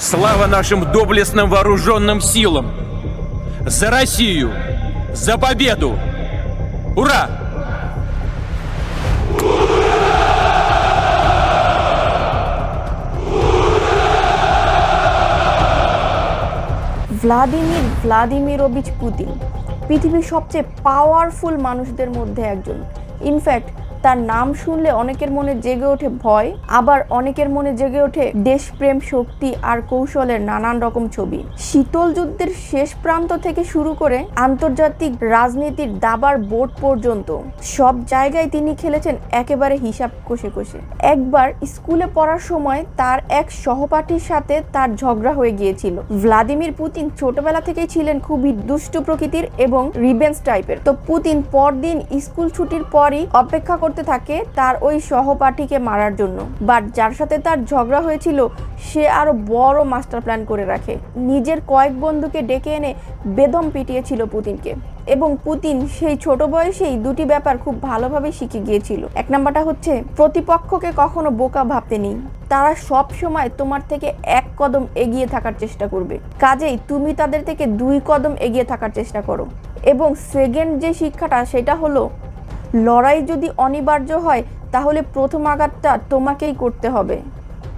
Слава нашим доблестным вооруженным силам! За Россию! За победу! Ура! Vladimir Vladimirovich Putin পৃথিবীর সবচেয়ে powerful মানুষদের মধ্যে একজন ইনফ্যাক্ট তার নাম শুনলে অনেকের মনে জেগে ওঠে ভয়, আবার অনেকের মনে জেগে ওঠে দেশপ্রেম শক্তি আর কৌশলের নানান রকম ছবি। শীতল যুদ্ধের শেষ প্রান্ত থেকে শুরু করে আন্তর্জাতিক রাজনীতির দাবার বোর্ড পর্যন্ত সব জায়গায় তিনি খেলেছেন একেবারে হিসাব কষে কষে। একবার স্কুলে পড়ার সময় তার এক সহপাঠীর সাথে তার ঝগড়া হয়ে গিয়েছিল। ভ্লাদিমির পুতিন ছোটবেলা থেকেই ছিলেন খুবই দুষ্ট প্রকৃতির এবং রিবেন্স টাইপের। তো পুতিন পরদিন স্কুল ছুটির পরই অপেক্ষা থাকে তার ওই সহপাঠীকে মারার জন্য। বাট যার সাথে তার ঝগড়া হয়েছিল, সে আরও বড় মাস্টার প্ল্যান করে রাখে। নিজের কয়েক বন্ধুকে ডেকে এনে বেদম পিটিয়েছিল পুতিনকে। এবং পুতিন সেই ছোট বয়সেই দুটি ব্যাপার খুব ভালোভাবে শিখে গিয়েছিল। এক নাম্বারটা হচ্ছে, প্রতিপক্ষকে কখনো বোকা ভাবতে নেই। তারা সব সময় তোমার থেকে এক কদম এগিয়ে থাকার চেষ্টা করবে। কাজেই তুমি তাদের থেকে দুই কদম এগিয়ে থাকার চেষ্টা করো। এবং সেকেন্ড যে শিক্ষাটা, সেটা হলো লড়াই যদি অনিবার্য হয়, তাহলে প্রথম আঘাতটা তোমাকেই করতে হবে।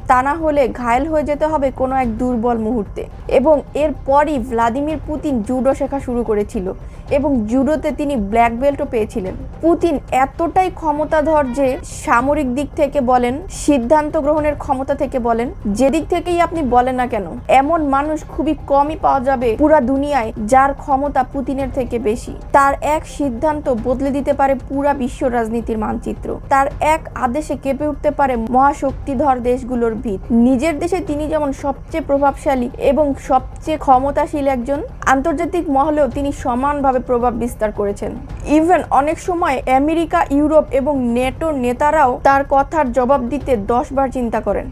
তা না হলে ঘায়েল হয়ে যেতে হবে কোনো এক দুর্বল মুহূর্তে। এবং এরপরই ভ্লাদিমির পুতিন জুডো শেখা শুরু করেছিল। এবং জুডোতে তিনি ব্ল্যাক বেল্টও পেয়েছিলেন। পুতিন এতটাই ক্ষমতাধর যে সামরিক দিক থেকে বলেন, সিদ্ধান্ত গ্রহণের ক্ষমতা থেকে বলেন যেদিক থেকেই আপনি বলেন না কেন, এমন মানুষ খুবই কমই পাওয়া যাবে পুরা দুনিয়ায় যার ক্ষমতা পুতিনের থেকে বেশি। তার এক সিদ্ধান্ত বদলে দিতে পারে পুরা বিশ্ব রাজনীতির মানচিত্র। তার এক আদেশে কেঁপে উঠতে পারে মহাশক্তিধর দেশগুলোর ভিত। নিজের দেশে তিনি যেমন সবচেয়ে প্রভাবশালী এবং সবচেয়ে ক্ষমতাশীল একজন, আন্তর্জাতিক মহলেও তিনি সমানভাবে প্রভাব বিস্তার করেছেন। ইভেন অনেক সময় আমেরিকা, ইউরোপ এবং নেটোর নেতারাও তার কথার জবাব দিতে দশবার চিন্তা করেন।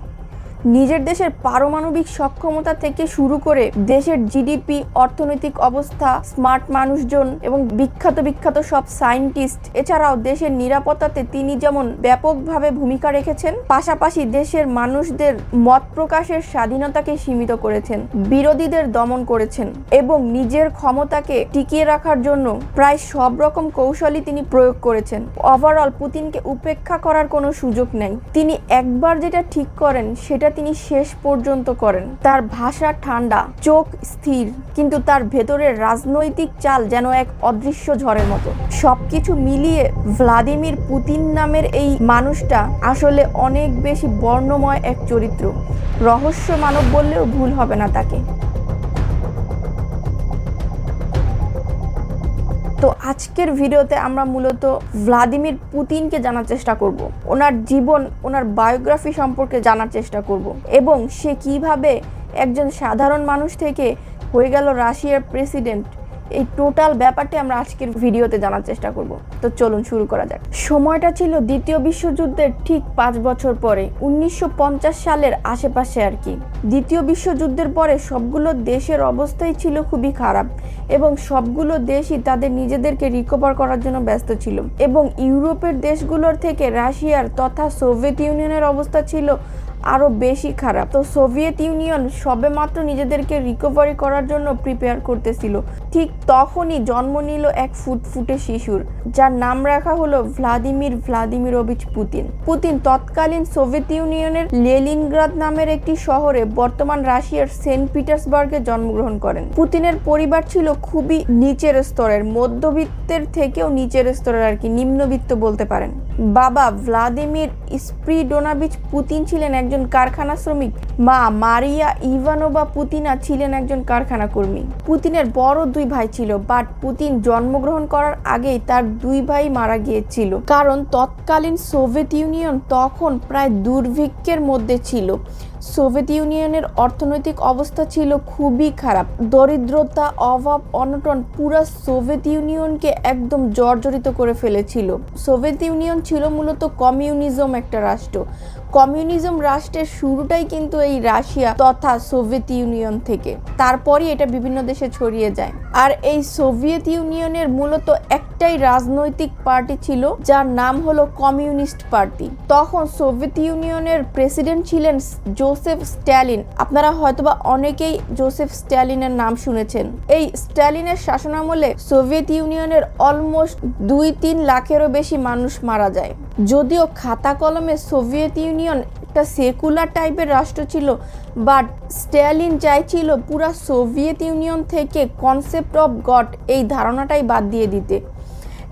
নিজের দেশের পারমাণবিক সক্ষমতা থেকে শুরু করে দেশের জিডিপি অর্থনৈতিক অবস্থা, স্মার্ট মানুষজন এবং বিখ্যাত বিখ্যাত সব সায়েন্টিস্ট, এছাড়াও দেশের নিরাপত্তাতে তিনি যেমন ব্যাপকভাবে ভূমিকা রেখেছেন, পাশাপাশি দেশের মানুষদের মত প্রকাশের স্বাধীনতাকে সীমিত করেছেন, বিরোধীদের দমন করেছেন এবং নিজের ক্ষমতাকে টিকিয়ে রাখার জন্য প্রায় সব রকম কৌশলই তিনি প্রয়োগ করেছেন। ওভারঅল পুতিনকে উপেক্ষা করার কোনো সুযোগ নেই। তিনি একবার যেটা ঠিক করেন, সেটা তিনি শেষ পর্যন্ত করেন। তার ভাষা ঠান্ডা, চোখ স্থির, কিন্তু তার ভেতরের রাজনৈতিক চাল যেন এক অদৃশ্য ঝড়ের মতো। সবকিছু মিলিয়ে ভ্লাদিমির পুতিন নামের এই মানুষটা আসলে অনেক বেশি বর্ণময় এক চরিত্র। রহস্য মানব বললেও ভুল হবে না তাকে। তো আজকের ভিডিওতে আমরা মূলত ভ্লাদিমির পুতিনকে জানার চেষ্টা করব। ওনার জীবন, ওনার বায়োগ্রাফি সম্পর্কে জানার চেষ্টা করব এবং সে কীভাবে একজন সাধারণ মানুষ থেকে হয়ে গেল রাশিয়ার প্রেসিডেন্ট এই টোটাল ব্যাপারটি আমরা আজকের ভিডিওতে জানার চেষ্টা করব। তো চলুন শুরু করা যাক। সময়টা ছিল দ্বিতীয় বিশ্বযুদ্ধের ঠিক পাঁচ বছর পরে, উনিশশো পঞ্চাশ সালের আশেপাশে আর কি। দ্বিতীয় বিশ্বযুদ্ধের পরে সবগুলো দেশের অবস্থাই ছিল খুবই খারাপ এবং সবগুলো দেশই তাদের নিজেদেরকে রিকভার করার জন্য ব্যস্ত ছিল এবং ইউরোপের দেশগুলোর থেকে রাশিয়ার তথা সোভিয়েত ইউনিয়নের অবস্থা ছিল আরও বেশি খারাপ। তো সোভিয়েত ইউনিয়ন সবে মাত্র নিজেদেরকে রিকভারি করার জন্য প্রিপেয়ার করতেছিল। ঠিক তখনই জন্ম নিল এক ফুটফুটে শিশুর, যার নাম রাখা হলো ভ্লাদিমির ভ্লাদিমিরোভিচ পুতিন। পুতিন তৎকালীন সোভিয়েত ইউনিয়নের লেলিনগ্রাদ নামের একটি শহরে বর্তমান রাশিয়ার সেন্ট পিটার্সবার্গে জন্মগ্রহণ করেন। পুতিনের পরিবার ছিল খুবই নিচের স্তরের, মধ্যবিত্তের থেকেও নিচের স্তরের আর কি, নিম্নবিত্ত বলতে পারেন। বাবা ভ্লাদিমির স্প্রিডোনাবিচ পুতিন ছিলেন একজন কারখানা শ্রমিক। মা মারিয়া ইভানোভা পুতিনা ছিলেন একজন কারখানা কর্মী। পুতিনের বড় ভাই ছিল, বাট পুতিন জন্মগ্রহণ করার আগেই তার দুই ভাই মারা গিয়েছিল। কারণ তৎকালীন সোভিয়েত ইউনিয়ন তখন প্রায় দুর্ভিক্ষের মধ্যে ছিল। সোভিয়েত ইউনিয়নের অর্থনৈতিক অবস্থা ছিল খুবই খারাপ। দরিদ্রতা, অভাব, অনটন পুরা সোভিয়েত ইউনিয়নকে একদম জর্জরিত করে ফেলেছিল। সোভিয়েত ইউনিয়ন ছিল মূলত কমিউনিজম একটা রাষ্ট্র। কমিউনিজম রাষ্ট্রের শুরুটাই কিন্তু এই রাশিয়া তথা সোভিয়েত ইউনিয়ন থেকে। তারপরই এটা বিভিন্ন দেশে ছড়িয়ে যায়। আর এই সোভিয়েত ইউনিয়নের মূলত একটাই রাজনৈতিক পার্টি ছিল, যার নাম হলো কমিউনিস্ট পার্টি। তখন সোভিয়েত ইউনিয়নের প্রেসিডেন্ট ছিলেন জোসেফ স্ট্যালিন। আপনারা হয়তোবা অনেকেই জোসেফ স্ট্যালিনের নাম শুনেছেন। এই স্ট্যালিনের শাসনামলে সোভিয়েত ইউনিয়নের অলমোস্ট দুই তিন লাখেরও বেশি মানুষ মারা যায়। যদিও খাতা কলমে সোভিয়েত ইউনিয়ন একটা সেকুলার টাইপের রাষ্ট্র ছিল, বাট স্ট্যালিন চাইছিল পুরা সোভিয়েত ইউনিয়ন থেকে কনসেপ্ট অফ গড এই ধারণাটাই বাদ দিয়ে দিতে।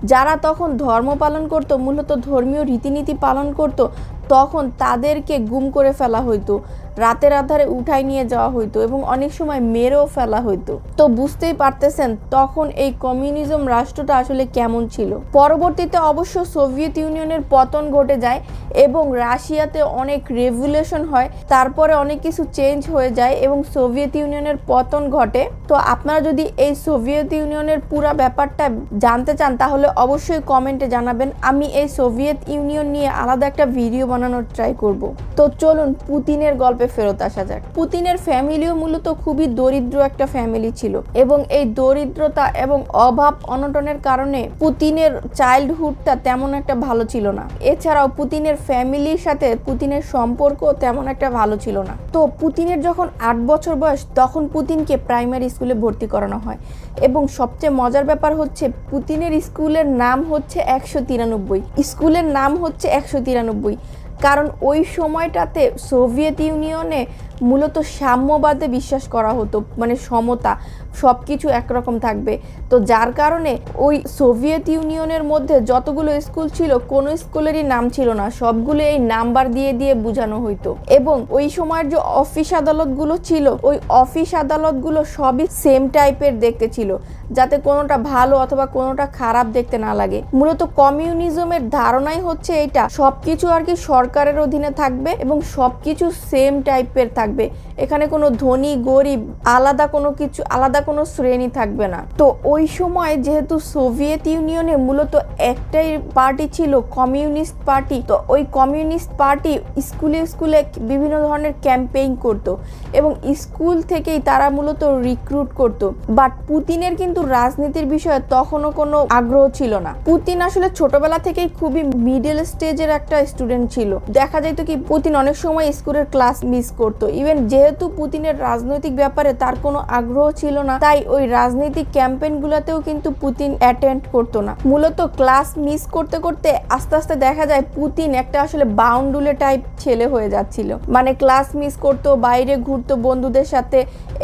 যারা তখন ধর্ম পালন করতো, মূলত ধর্মীয় রীতিনীতি পালন করত, তখন তাদেরকে গুম করে ফেলা হইতো। রাতের আধারে উঠাই নিয়ে যাওয়া হইতো এবং অনেক সময় মেরেও ফেলা হইতো। তো বুঝতেই পারতেছেন তখন এই কমিউনিজম রাষ্ট্রটা আসলে কেমন ছিল। পরবর্তীতে অবশ্য সোভিয়েত ইউনিয়নের পতন ঘটে যায় এবং রাশিয়াতে অনেক রেভুলেশন হয়, তারপরে অনেক কিছু চেঞ্জ হয়ে যায় এবং সোভিয়েত ইউনিয়নের পতন ঘটে। তো আপনারা যদি এই সোভিয়েত ইউনিয়নের পুরা ব্যাপারটা জানতে চান, তাহলে অবশ্যই কমেন্টে জানাবেন। আমি এই সোভিয়েত ইউনিয়ন নিয়ে আলাদা একটা ভিডিও বানানোর ট্রাই করব। তো চলুন পুতিনের গল্পে ফেরত আসা যাক। পুতিনের ফ্যামিলিও মূলত খুবই দরিদ্র একটা ফ্যামিলি ছিল এবং এই দরিদ্রতা এবং অভাব অনটনের কারণে পুতিনের চাইল্ডহুডটা তেমন একটা ভালো ছিল না। এছাড়াও পুতিনের ফ্যামিলির সাথে পুতিনের সম্পর্ক তেমন একটা ভালো ছিল না। তো পুতিনের যখন আট বছর বয়স, তখন পুতিনকে প্রাইমারি স্কুলে ভর্তি করানো হয় এবং সবচেয়ে মজার ব্যাপার হচ্ছে পুতিনের স্কুলের নাম হচ্ছে একশো তিরানব্বই। স্কুলের নাম হচ্ছে একশো তিরানব্বই। কারণ ওই সময়টাতে সোভিয়েত ইউনিয়নে মূলত সাম্যবাদে বিশ্বাস করা হতো মানে সমতা সব কিছু একরকম থাকবে। তো যার কারণে ওই সোভিয়েত ইউনিয়নের মধ্যে যতগুলো স্কুল ছিল, কোনো স্কুলেরই নাম ছিল না, সবগুলো এই নাম্বার দিয়ে দিয়ে বোঝানো হইতো। এবং ওই সময়ের যে অফিস আদালতগুলো ছিল, ওই অফিস আদালতগুলো সবই সেম টাইপের দেখতে ছিল, যাতে কোনোটা ভালো অথবা কোনোটা খারাপ দেখতে না লাগে। মূলত কমিউনিজমের ধারণাই হচ্ছে এটা সবকিছু আর কি সরকারের অধীনে থাকবে এবং সবকিছু সেম টাইপের থাকবে। এখানে কোনো ধনী, গরিব, আলাদা কোনো কিছু, আলাদা কোনো শ্রেণি থাকবে না। তো ওই সময় যেহেতু সোভিয়েত ইউনিয়নে মূলত একটাই পার্টি ছিল কমিউনিস্ট পার্টি, তো ওই কমিউনিস্ট পার্টি স্কুলে স্কুলে বিভিন্ন ধরনের ক্যাম্পেইন করত এবং স্কুল থেকেই তারা মূলত রিক্রুট করত। বাট পুতিনের কিন্তু রাজনীতির বিষয়ে তখনও কোনো আগ্রহ ছিল না। পুতিন আসলে ছোটবেলা থেকেই খুবই মিডল স্টেজের একটা স্টুডেন্ট ছিল। দেখা যেত কি পুতিন অনেক সময় স্কুলের ক্লাস মিস করতো। ইভেন যেহেতু পুতিনের রাজনৈতিক ব্যাপারে তার কোনো আগ্রহ ছিল না, তাই ওই রাজনৈতিক ক্যাম্পেইন গুলাতেও কিন্তু পুতিন অ্যাটেন্ড করতো না। মূলত ক্লাস মিস করতে করতে আস্তে আস্তে দেখা যায় পুতিন একটা আসলে বাউন্ডুলে টাইপ ছেলে হয়ে যাচ্ছিল। মানে ক্লাস মিস করতো, বাইরে ঘুরতো বন্ধুদের সাথে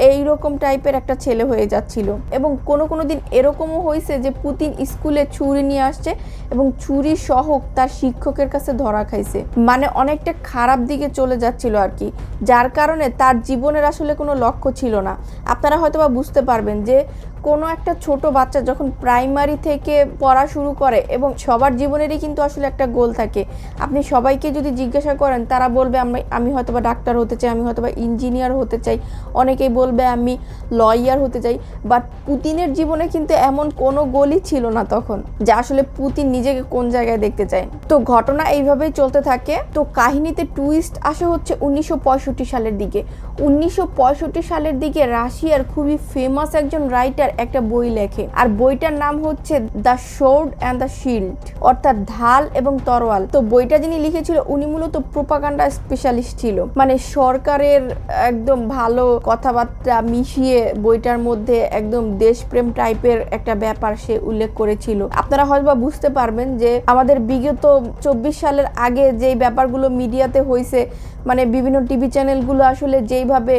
এই রকম টাইপের একটা ছেলে হয়ে যাচ্ছিল। এবং কোনো কোনো দিন এরকমও হয়েছে যে পুতিন স্কুলে ছুরি নিয়ে আসছে এবং ছুরি সহ তার শিক্ষকের কাছে ধরা খাইছে। মানে অনেকটা খারাপ দিকে চলে যাচ্ছিল আর কি। যার কারণে তার জীবনের আসলে কোনো লক্ষ্য ছিল না। আপনারা হয়তো বা বুঝতে পারবেন যে কোনো একটা ছোট বাচ্চা যখন প্রাইমারি থেকে পড়া শুরু করে এবং সবার জীবনেরই কিন্তু আসলে একটা গোল থাকে, আপনি সবাইকে যদি জিজ্ঞাসা করেন, তারা বলবে, আমি আমি হয়তো বা ডাক্তার হতে চাই, আমি হয়তো বা ইঞ্জিনিয়ার হতে চাই। অনেকেই বলবে, আমি লয়ার হতে চাই। বাট পুতিনের জীবনে কিন্তু এমন কোনো গোলই ছিল না তখন, যে আসলে পুতিন নিজেকে কোন জায়গায় দেখতে চায়। তো ঘটনা এইভাবেই চলতে থাকে। তো কাহিনীতে টুইস্ট আসা হচ্ছে উনিশশো পঁয়ষট্টি সালের দিকে। উনিশশো পঁয়ষট্টি সালের দিকে রাশিয়ার খুবই ফেমাস একজন রাইটার একটা বই লেখে। আর বইটার নাম হচ্ছে the sword and the shield অর্থাৎ ঢাল এবং তরোয়াল। তো বইটা যিনি লিখেছিল, উনি মূলত প্রোপাগান্ডা স্পেশালিস্ট ছিল। মানে সরকারের একদম ভালো কথাবার্তা মিশিয়ে বইটার মধ্যে একদম দেশপ্রেম টাইপের একটা ব্যাপার সে উল্লেখ করেছিল। আপনারা হয়তো বুঝতে পারবেন যে আমাদের বিগত চব্বিশ সালের আগে যেই ব্যাপারগুলো মিডিয়াতে হয়েছে মানে বিভিন্ন টিভি চ্যানেলগুলো আসলে যেইভাবে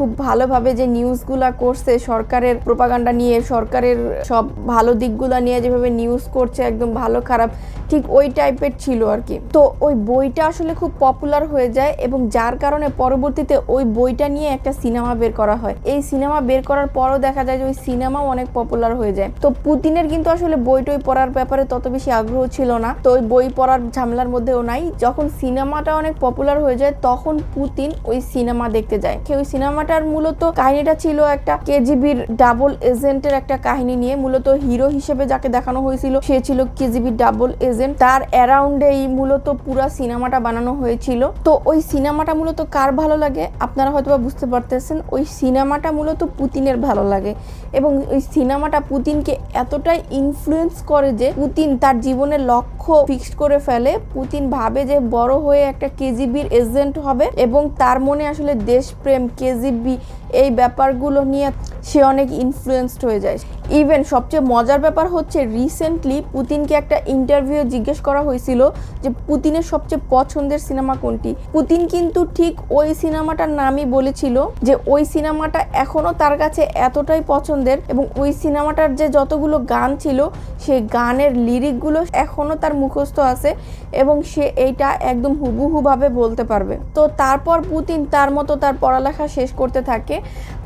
খুব ভালোভাবে যে নিউজগুলা করছে, সরকারের প্রোপাগান্ডা নিয়ে, সরকারের সব ভালো দিকগুলো নিয়ে যেভাবে নিউজ করছে, একদম ভালো খারাপ ঠিক ওই টাইপের ছিল আর কি। তো ওই বইটা আসলে খুব পপুলার হয়ে যায় এবং যার কারণে পরবর্তীতে ওই বইটা নিয়ে একটা সিনেমা বের করা হয়। এই সিনেমা বের করার পরও দেখা যায় যে ওই সিনেমাও অনেক পপুলার হয়ে যায়। তো পুতিনের কিন্তু আসলে বই টই পড়ার ব্যাপারে তত বেশি আগ্রহ ছিল না। তো ওই বই পড়ার ঝামেলার মধ্যেও নাই। যখন সিনেমাটা অনেক পপুলার হয়ে যায়, তখন পুতিন ওই সিনেমা দেখতে যায়। ওই সিনেমাটার মূলত কাহিনীটা ছিল একটা কেজিবির ডাবল এজেন্টের একটা কাহিনী নিয়ে। মূলত হিরো হিসেবে যাকে দেখানো হয়েছিল, সে ছিল কেজিবির ডাবল এজেন্ট তার অ্যারাউন্ডেই মূলত পুরো সিনেমাটা বানানো হয়েছিল। তো ওই সিনেমাটা মূলত কার ভালো লাগে? আপনারা হয়তো বুঝতে পারতেছেন, ওই সিনেমাটা মূলত পুতিনের ভালো লাগে। এবং ওই সিনেমাটা পুতিনকে এতটাই ইনফ্লুয়েন্স করে যে পুতিন তার জীবনের লক্ষ্য ফিক্সড করে ফেলে। পুতিন ভাবে যে বড় হয়ে একটা কেজিবির এজেন্ট হবে এবং তার মনে আসলে দেশপ্রেম, কেজিবি এই ব্যাপারগুলো নিয়ে সে অনেক ইনফ্লুয়েসড হয়ে যায়। ইভেন সবচেয়ে মজার ব্যাপার হচ্ছে রিসেন্টলি পুতিনকে একটা ইন্টারভিউ জিজ্ঞেস করা হয়েছিল যে পুতিনের সবচেয়ে পছন্দের সিনেমা কোনটি? পুতিন কিন্তু ঠিক ওই সিনেমাটার নামই বলেছিল যে ওই সিনেমাটা এখনও তার কাছে এতটাই পছন্দের এবং ওই সিনেমাটার যে যতগুলো গান ছিল সেই গানের লিরিকগুলো এখনও তার মুখস্থ আছে এবং সে এইটা একদম হুবহুভাবে বলতে পারবে। তো তারপর পুতিন তার মতো তার পড়ালেখা শেষ করতে থাকে।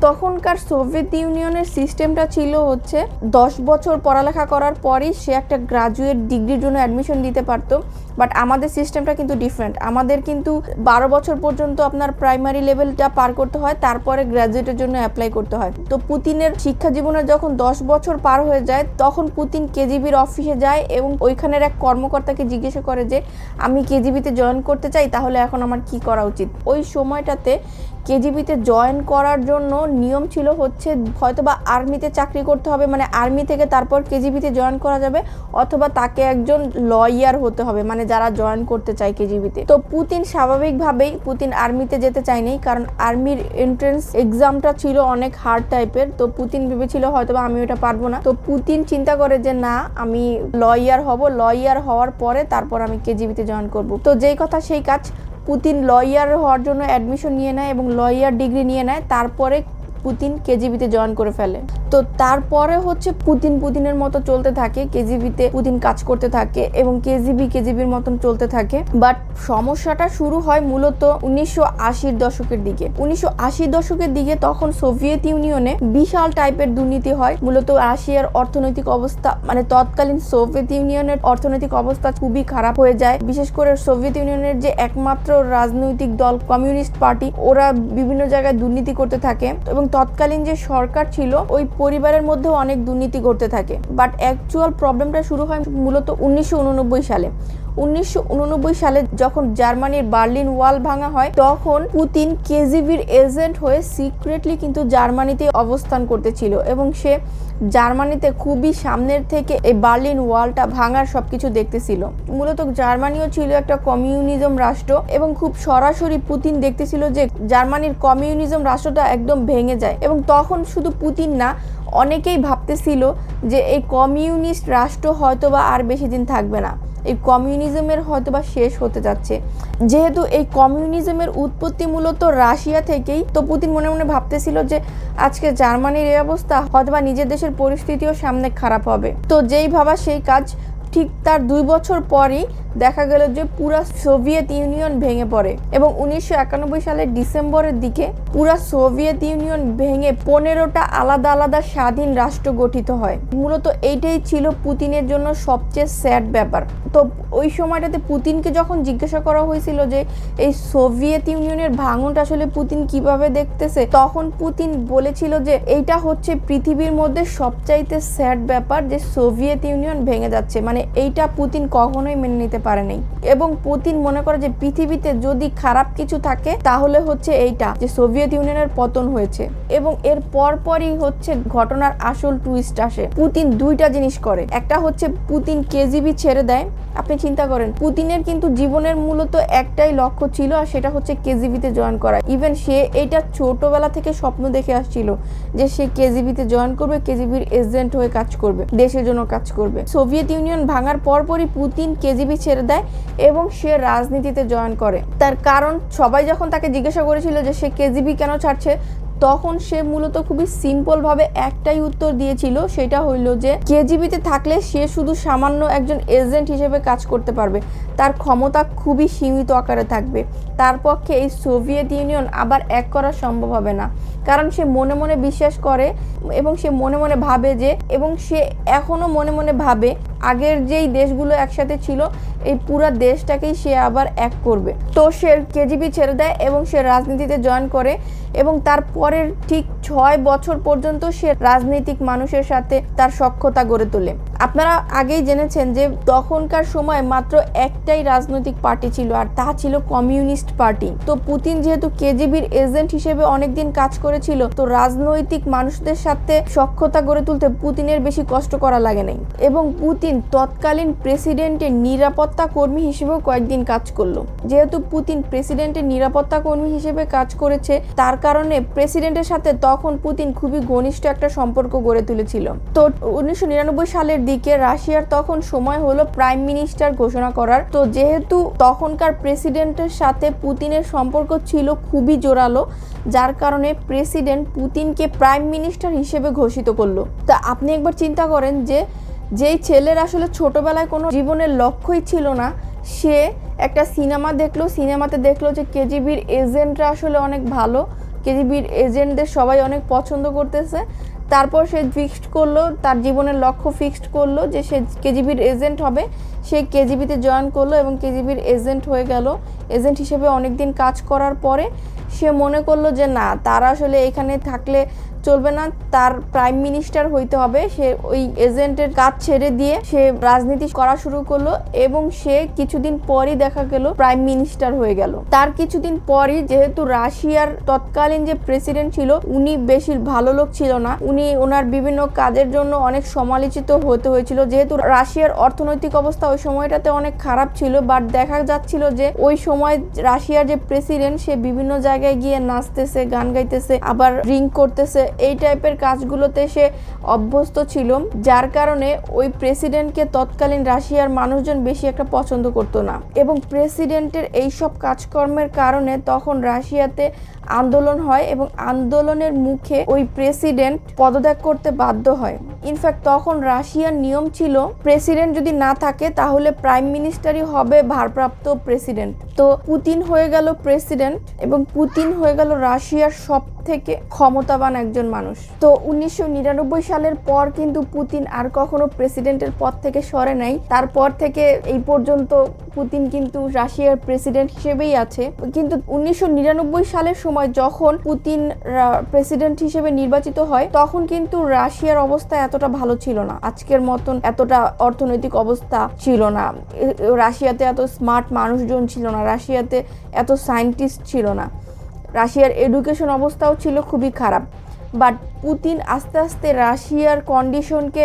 তখনকার সোভিয়েত ইউনিয়নের সিস্টেমটা ছিল হচ্ছে দশ বছর পড়ালেখা করার পরই সে একটা গ্রাজুয়েট ডিগ্রির জন্য অ্যাডমিশন দিতে পারতো। বাট আমাদের সিস্টেমটা কিন্তু ডিফারেন্ট আমাদের কিন্তু বারো বছর পর্যন্ত আপনার প্রাইমারি লেভেলটা পার করতে হয়, তারপরে গ্র্যাজুয়েটের জন্য অ্যাপ্লাই করতে হয়। তো পুতিনের শিক্ষা জীবনে যখন দশ বছর পার হয়ে যায়, তখন পুতিন কেজিবির অফিসে যায় এবং ওইখানের এক কর্মকর্তাকে জিজ্ঞাসা করে যে, আমি কেজিবিতে জয়েন করতে চাই, তাহলে এখন আমার কি করা উচিত? ওই সময়টাতে কেজিবিতে জয়েন করার জন্য নিয়ম ছিল হচ্ছে হয়তো বা আর্মিতে চাকরি করতে হবে মানে আর্মি থেকে তারপর কেজিবিতে জয়েন করা যাবে অথবা তাকে একজন লয়ার হতে হবে মানে যারা জয়েন করতে চায় কেজিবিতে। তো পুতিন স্বাভাবিকভাবেই পুতিন আর্মিতে যেতে চায়নি, কারণ আর্মির এন্ট্রেন্স এক্সামটা ছিল অনেক হার্ড টাইপের তো পুতিন ভেবেছিল হয়তো বা আমি ওটা পারব না। তো পুতিন চিন্তা করে যে না, আমি লয়ার হব, লয়ার হওয়ার পরে তারপর আমি কেজিবিতে জয়েন করব। তো যেই কথা সেই কাজ পুতিন লয়ার হওয়ার জন্য অ্যাডমিশন নিয়ে নেয় এবং লয়ার ডিগ্রি নিয়ে নেয় তারপরে পুতিন কেজিবিতে জয়েন করে ফেলে। তো তারপরে হচ্ছে পুতিন পুতিনের মতো চলতে থাকে, কেজিবিতে পুতিন কাজ করতে থাকে এবং কেজিবি কেজিবির মতন চলতে থাকে। বাট সমস্যাটা শুরু হয় মূলত উনিশশো আশির দশকের দিকে। উনিশশো আশির দশকের দিকে তখন সোভিয়েত ইউনিয়নে বিশাল টাইপের দুর্নীতি হয়। মূলত রাশিয়ার অর্থনৈতিক অবস্থা মানে তৎকালীন সোভিয়েত ইউনিয়নের অর্থনৈতিক অবস্থা খুবই খারাপ হয়ে যায়। বিশেষ করে সোভিয়েত ইউনিয়নের যে একমাত্র রাজনৈতিক দল কমিউনিস্ট পার্টি, ওরা বিভিন্ন জায়গায় দুর্নীতি করতে থাকে এবং তৎকালীন যে সরকার ছিল, ওই পরিবারের মধ্যে অনেক দুর্নীতি ঘটতে থাকে। বাট অ্যাকচুয়াল প্রবলেমটা শুরু হয় মূলত উনিশশো উননব্বই সালে। উনিশশো উননব্বই সালে যখন জার্মানির বার্লিন ওয়াল ভাঙা হয়, তখন পুতিন কেজিবির এজেন্ট হয়ে সিক্রেটলি কিন্তু জার্মানিতে অবস্থান করতেছিল এবং সে জার্মানিতে খুবই সামনের থেকে এই বার্লিন ওয়ালটা ভাঙার সবকিছু দেখতেছিল। মূলত জার্মানিও ছিল একটা কমিউনিজম রাষ্ট্র এবং খুব সরাসরি পুতিন দেখতেছিল যে জার্মানির কমিউনিজম রাষ্ট্রটা একদম ভেঙে যায় এবং তখন শুধু পুতিন না, অনেকেই ভাবতেছিল যে এই কমিউনিস্ট রাষ্ট্র হয়তোবা আর বেশি দিন থাকবে না। এই কমিউনিজমের হয়তো বা শেষ হতে যাচ্ছে। যেহেতু এই কমিউনিজমের উৎপত্তি মূলত রাশিয়া থেকেই, তো পুতিন মনে মনে ভাবতেছিল যে আজকে জার্মানির এই অবস্থা হয়তোবা নিজের দেশের পরিস্থিতিও সামনে খারাপ হবে। তো যেই ভাবা সেই কাজ ঠিক তার দুই বছর পরই দেখা গেল যে পুরা সোভিয়েত ইউনিয়ন ভেঙে পড়ে এবং উনিশশো একানব্বই সালের ডিসেম্বরের দিকে পুরা সোভিয়েত ইউনিয়ন ভেঙে পনেরোটা আলাদা আলাদা স্বাধীন রাষ্ট্র গঠিত হয়। মূলত এইটাই ছিল পুতিনের জন্য সবচেয়ে স্যাড ব্যাপার। তো ওই সময়টাতে পুতিনকে যখন জিজ্ঞাসা করা হয়েছিল যে এই সোভিয়েত ইউনিয়নের ভাঙনটা আসলে পুতিন কীভাবে দেখতেছে, তখন পুতিন বলেছিল যে এইটা হচ্ছে পৃথিবীর মধ্যে সবচাইতে স্যাড ব্যাপার যে সোভিয়েত ইউনিয়ন ভেঙে যাচ্ছে। মানে এইটা পুতিন কখনোই মেনে নিতে পারেনি এবং পুতিন মনে করে যে পৃথিবীতে যদি খারাপ কিছু থাকে, তাহলে হচ্ছে এইটা, যে সোভিয়েত ইউনিয়নের পতন হয়েছে। এবং এর পরপরই হচ্ছে ঘটনার আসল টুইস্ট আসে। পুতিন দুইটা জিনিস করে। একটা হচ্ছে পুতিন কেজিবি ছেড়ে দেয়। আপনি চিন্তা করেন, পুতিনের কিন্তু জীবনের মূলত একটাই লক্ষ্য ছিল, আর সেটা হচ্ছে কেজিবিতে জয়েন করা। ইভেন সে এটা ছোটবেলা থেকে স্বপ্ন দেখে আসছিল যে সে কেজিবিতে জয়েন করবে, কেজিবির এজেন্ট হয়ে কাজ করবে, দেশের জন্য কাজ করবে। সোভিয়েত ইউনিয়ন ভাঙার পরপরই পুতিন কেজিবি ছেড়ে দেয় এবং সে রাজনীতিতে জয়েন করে। তার কারণ সবাই যখন তাকে জিজ্ঞাসা করেছিল যে সে কেজিবি কেন ছাড়ছে, তখন সে মূলত খুবই সিম্পলভাবে একটাই উত্তর দিয়েছিল, সেটা হইল যে কেজিবিতে থাকলে সে শুধু সামান্য একজন এজেন্ট হিসেবে কাজ করতে পারবে। তার ক্ষমতা খুবই সীমিত আকারে থাকবে। তার পক্ষে এই সোভিয়েত ইউনিয়ন আবার এক করা সম্ভব হবে না। কারণ সে মনে মনে বিশ্বাস করে এবং সে মনে মনে ভাবে যে, এবং সে এখনও মনে মনে ভাবে আগের যেই দেশগুলো একসাথে ছিল, এই পুরা দেশটাকেই সে আবার এক করবে। তো সে কেজিবি ছেড়ে দেয় এবং সে রাজনীতিতে জয়েন করে এবং তার পরের ঠিক ছয় বছর পর্যন্ত সে রাজনৈতিক মানুষের সাথে তার সক্ষতা গড়ে তোলে। আপনারা আগেই জেনেছেন যে তখনকার সময় মাত্র একটাই রাজনৈতিক পার্টি ছিল, আর তা ছিল কমিউনিস্ট পার্টি। তো পুতিন যেহেতু কেজিবির এজেন্ট হিসেবে অনেকদিন কাজ করেছিল, তো রাজনৈতিক মানুষদের সাথে সক্ষতা গড়ে তুলতে পুতিনের বেশি কষ্ট করা লাগে নাই। এবং পুতিন তৎকালীন প্রেসিডেন্টের নিরাপত্তা কর্মী হিসেবেও কয়েকদিন কাজ করল। যেহেতু পুতিন প্রেসিডেন্টের নিরাপত্তা কর্মী হিসেবে কাজ করেছে, তার কারণে প্রেসিডেন্টের সাথে তখন পুতিন খুবই ঘনিষ্ঠ একটা সম্পর্ক গড়ে তুলেছিল। তো উনিশশো নিরানব্বই সালের দিকে রাশিয়ার তখন সময় হলো প্রাইম মিনিস্টার ঘোষণা করার। তো যেহেতু তখনকার প্রেসিডেন্টের সাথে পুতিনের সম্পর্ক ছিল খুবই জোরালো, যার কারণে প্রেসিডেন্ট পুতিনকে প্রাইম মিনিস্টার হিসেবে ঘোষিত করল। তা আপনি একবার চিন্তা করেন যে যেই ছেলের আসলে ছোটবেলায় কোনো জীবনের লক্ষ্যই ছিল না, সে একটা সিনেমা দেখল, সিনেমাতে দেখল যে কেজিবির এজেন্টরা আসলে অনেক ভালো, কেজিবির এজেন্টদের সবাই অনেক পছন্দ করতেছে। তারপর সে ফিক্সড করল, তার জীবনের লক্ষ্য ফিক্সড করল যে সে কেজিবির এজেন্ট হবে। সে কেজিবিতে জয়েন করল এবং কেজিবির এজেন্ট হয়ে গেল। এজেন্ট হিসেবে অনেক দিন কাজ করার পরে সে মনে করল যে না, তারা আসলে এখানে থাকলে চলবে না, তার প্রাইম মিনিস্টার হইতে হবে। সে ওই এজেন্টের কাজ ছেড়ে দিয়ে সে রাজনীতি করা শুরু করল এবং সে কিছুদিন পরই দেখা গেল প্রাইম মিনিস্টার হয়ে গেল। তার কিছুদিন পরই যেহেতু রাশিয়ার তৎকালীন যে প্রেসিডেন্ট ছিল, উনি বেশি ভালো লোক ছিল না। উনি ওনার বিভিন্ন কাজের জন্য অনেক সমালোচিত হতে হয়েছিল। যেহেতু রাশিয়ার অর্থনৈতিক অবস্থা ওই সময়টাতে অনেক খারাপ ছিল বাট দেখা যাচ্ছিল যে ওই সময় রাশিয়ার যে প্রেসিডেন্ট সে বিভিন্ন জায়গায় গিয়ে নাচতেছে, গান গাইতেছে, আবার ড্রিঙ্ক করতেছে এই টাইপের কাজগুলোতে সে অভ্যস্ত ছিল, যার কারণে ওই প্রেসিডেন্টকে তৎকালীন রাশিয়ার মানুষজন বেশি একটা পছন্দ করতো না। এবং প্রেসিডেন্টের এইসব কাজকর্মের কারণে তখন রাশিয়াতে আন্দোলন হয় এবং আন্দোলনের মুখে ওই প্রেসিডেন্ট পদত্যাগ করতে বাধ্য হয়। ইনফ্যাক্ট তখন রাশিয়ার নিয়ম ছিল, প্রেসিডেন্ট যদি না থাকে, তাহলে প্রাইম মিনিস্টারই হবে ভারপ্রাপ্ত প্রেসিডেন্ট। তো পুতিন হয়ে গেল প্রেসিডেন্ট এবং পুতিন হয়ে গেল রাশিয়ার সব থেকে ক্ষমতাবান একজন মানুষ। তো উনিশশো নিরানব্বই সালের পর কিন্তু পুতিন আর কখনো প্রেসিডেন্টের পদ থেকে সরে নাই। তারপর থেকে এই পর্যন্ত পুতিন কিন্তু রাশিয়ার প্রেসিডেন্ট হিসেবেই আছে। কিন্তু উনিশশো নিরানব্বই সালের সময় যখন পুতিন প্রেসিডেন্ট হিসেবে নির্বাচিত হয়, তখন কিন্তু রাশিয়ার অবস্থা এতটা ভালো ছিল না। আজকের মতন এতটা অর্থনৈতিক অবস্থা ছিল না। রাশিয়াতে এত স্মার্ট মানুষজন ছিল না। রাশিয়াতে এত সায়েন্টিস্ট ছিল না। রাশিয়ার এডুকেশন অবস্থাও ছিল খুবই খারাপ। বাট পুতিন আস্তে আস্তে রাশিয়ার কন্ডিশনকে,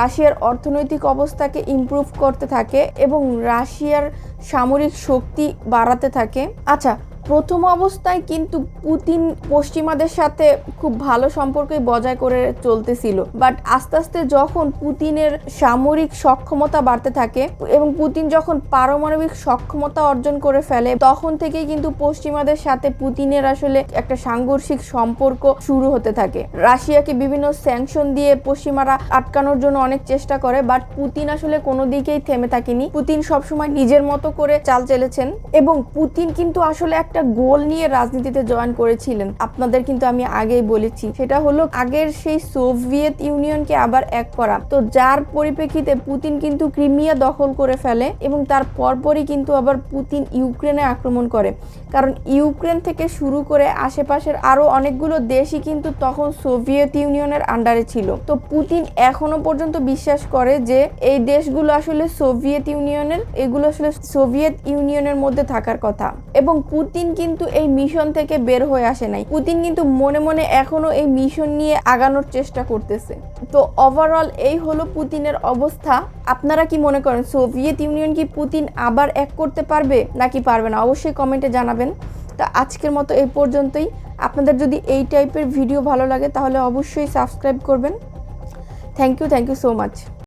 রাশিয়ার অর্থনৈতিক অবস্থাকে ইম্প্রুভ করতে থাকে এবং রাশিয়ার সামরিক শক্তি বাড়াতে থাকে। আচ্ছা প্রথম অবস্থায় কিন্তু পুতিন পশ্চিমাদের সাথে খুব ভালো সম্পর্কই বজায় করে চলতেছিল। বাট আস্তে আস্তে যখন পুতিনের সামরিক সক্ষমতা বাড়তে থাকে এবং পুতিন যখন পারমাণবিক সক্ষমতা অর্জন করে ফেলে, তখন থেকেই কিন্তু পশ্চিমাদের সাথে পুতিনের আসলে একটা সাংঘর্ষিক সম্পর্ক শুরু হতে থাকে। রাশিয়াকে বিভিন্ন স্যাংশন দিয়ে পশ্চিমারা আটকানোর জন্য অনেক চেষ্টা করে বাট পুতিন আসলে কোনো দিকেই থেমে থাকেনি। পুতিন সবসময় নিজের মতো করে চাল চেলেছেন এবং পুতিন কিন্তু আসলে একটা গোল নিয়ে রাজনীতিতে জয়েন করেছিলেন। আপনাদের কিন্তু আমি আগেই বলেছি। সেটা হলো আগের সেই সোভিয়েত ইউনিয়নকে আবার এক করা। তো যার পরিপ্রেক্ষিতে পুতিন কিন্তু ক্রিমিয়া দখল করে ফেলে এবং তার পরপরই কিন্তু আবার পুতিন ইউক্রেনে আক্রমণ করে। কারণ ইউক্রেন থেকে শুরু করে আশেপাশের আরও অনেকগুলো দেশই কিন্তু তখন সোভিয়েত ইউনিয়নের আন্ডারে ছিল। তো পুতিন এখনও পর্যন্ত বিশ্বাস করে যে এই দেশগুলো আসলে সোভিয়েত ইউনিয়নের, এগুলো আসলে সোভিয়েত ইউনিয়নের মধ্যে থাকার কথা। এবং পুতিন কিন্তু এই মিশন থেকে বের হয়ে আসে নাই। পুতিন কিন্তু মনে মনে এখনও এই মিশন নিয়ে আগানোর চেষ্টা করতেছে। তো ওভারঅল এই হলো পুতিনের অবস্থা। আপনারা কি মনে করেন, সোভিয়েত ইউনিয়ন কি পুতিন আবার এক করতে পারবে নাকি পারবে না? অবশ্যই কমেন্টে জানাবেন। তো আজকের মতো এই পর্যন্তই। আপনাদের যদি এই টাইপের ভিডিও ভালো লাগে, তাহলে অবশ্যই সাবস্ক্রাইব করবেন। Thank you thank you so much